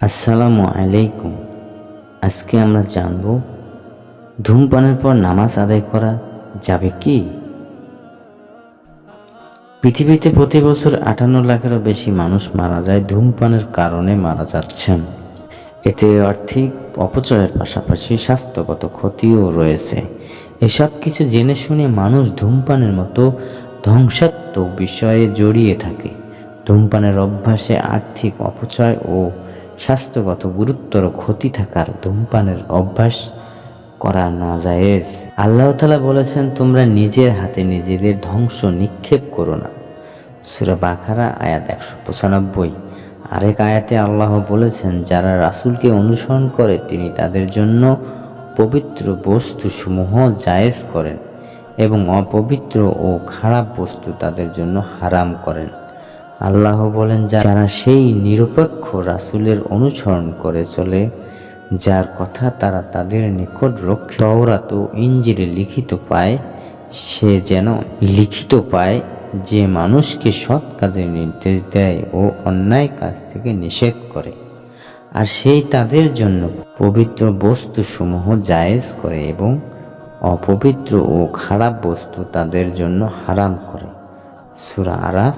আসসালামু আলাইকুম। আজকে আমরা জানব, ধূমপানের পর নামাজ আদায় করা যাবে কি? পৃথিবীতে প্রতি বছর আটান্ন লাখেরও বেশি মানুষ মারা যায় ধূমপানের কারণে মারা যাচ্ছেন। এতে আর্থিক অপচয়ের পাশাপাশি স্বাস্থ্যগত ক্ষতিও রয়েছে। এসব কিছু জেনে শুনে মানুষ ধূমপানের মতো ধ্বংসাত্মক বিষয়ে জড়িয়ে থাকে। ধূমপানের অভ্যাসে আর্থিক অপচয় ও স্বাস্থ্যগত গুরুতর ক্ষতি থাকার ধূমপানের অভ্যাস করা না জায়েজ আল্লাহ তালা বলেছেন, তোমরা নিজের হাতে নিজেদের ধ্বংস নিক্ষেপ করো না। সুরা বাখারা আয়াত একশো পঁচানব্বই। আরেক আয়াতে আল্লাহ বলেছেন, যারা রাসূলকে অনুসরণ করে, তিনি তাদের জন্য পবিত্র বস্তুসমূহ জায়েজ করেন এবং অপবিত্র ও খারাপ বস্তু তাদের জন্য হারাম করেন। আল্লাহ বলেন, যারা সেই নিরপেক্ষ রাসূলের অনুসরণ করে চলে, যার কথা তারা তাদের নিকট রক্ষে তওরাত ও ইঞ্জিলে লিখিত পায়, সে যেন লিখিত পায় যে মানুষকে সৎ কাজে নির্দেশ দেয় ও অন্যায় কাজ থেকে নিষেধ করে। আর সেই তাদের জন্য পবিত্র বস্তুসমূহ জায়েজ করে এবং অপবিত্র ও খারাপ বস্তু তাদের জন্য হারাম করে। সুরা আরাফ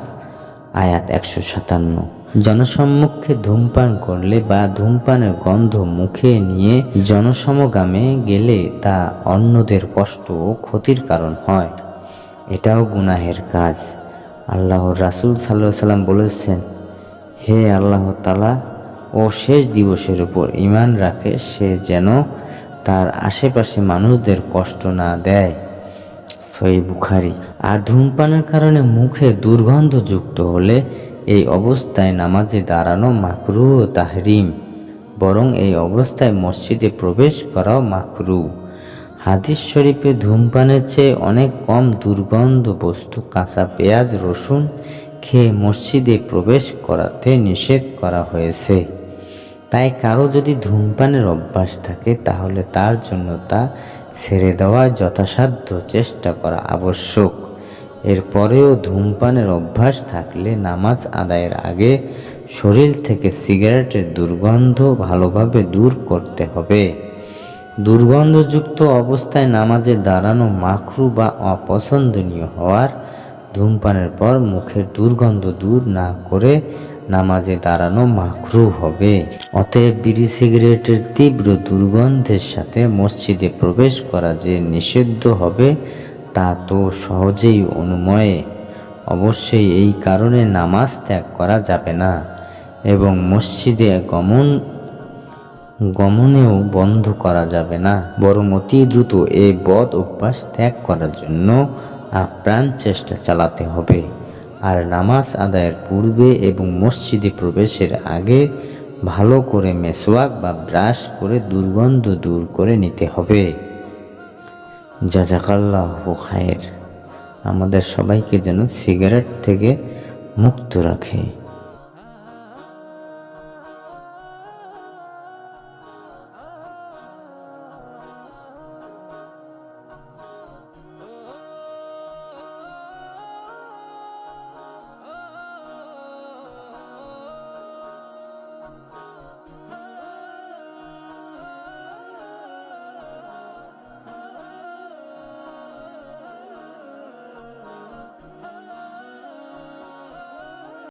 আয়াত একশো সাতান্ন। জনসম্মুখে ধূমপান করলে বা ধূমপানের গন্ধ মুখে নিয়ে জনসমগামে গেলে তা অন্যদের কষ্ট ও ক্ষতির কারণ হয়। এটাও গুনাহের কাজ। আল্লাহর রাসূল সাল্লাহ সাল্লাম বলেছেন, হে আল্লাহ তালা ও শেষ দিবসের উপর ইমান রাখে সে যেন তার আশেপাশে মানুষদের কষ্ট না দেয়। সই বুখারি। আর ধূমপানের কারণে মুখে দুর্গন্ধযুক্ত হলে এই অবস্থায় নামাজে দাঁড়ানো মাকরু ও তাহরিম, বরং এই অবস্থায় মসজিদে প্রবেশ করাও মাকরু। হাদিস শরীফে ধূমপানের চেয়ে অনেক কম দুর্গন্ধ বস্তু কাঁচা পেঁয়াজ, রসুন খেয়ে মসজিদে প্রবেশ করাতে নিষেধ করা হয়েছে। তাই কারও যদি ধূমপানের অভ্যাস থাকে, তাহলে তার জন্য তা ছেড়ে দেওয়ার যথাসাধ্য চেষ্টা করা আবশ্যক। এরপরেও ধূমপানের অভ্যাস থাকলে নামাজ আদায়ের আগে শরীর থেকে সিগারেটের দুর্গন্ধ ভালোভাবে দূর করতে হবে। দুর্গন্ধযুক্ত অবস্থায় নামাজে দাঁড়ানো মাখরু বা অপছন্দনীয় হওয়ার ধূমপানের পর মুখের দুর্গন্ধ দূর না করে নামাজে দাঁড়ানো মাখরু হবে। অতএব বিড়ি সিগারেটের তীব্র দুর্গন্ধের সাথে মসজিদে প্রবেশ করা যে নিষিদ্ধ হবে, তা তো সহজেই অনুময়ে। অবশ্যই এই কারণে নামাজ ত্যাগ করা যাবে না এবং মসজিদে গমন, গমনেও বন্ধ করা যাবে না। বরং অতি দ্রুত এই বদ অভ্যাস ত্যাগ করার জন্য আপ্রাণ চেষ্টা চালাতে হবে। আর নামাজ আদায়ের পূর্বে এবং মসজিদে প্রবেশের আগে ভালো করে মেসোয়াক বা ব্রাশ করে দুর্গন্ধ দূর করে নিতে হবে। জাজাকাল্লাহ খায়ের। আমাদের সবাইকে যেন সিগারেট থেকে মুক্ত রাখে।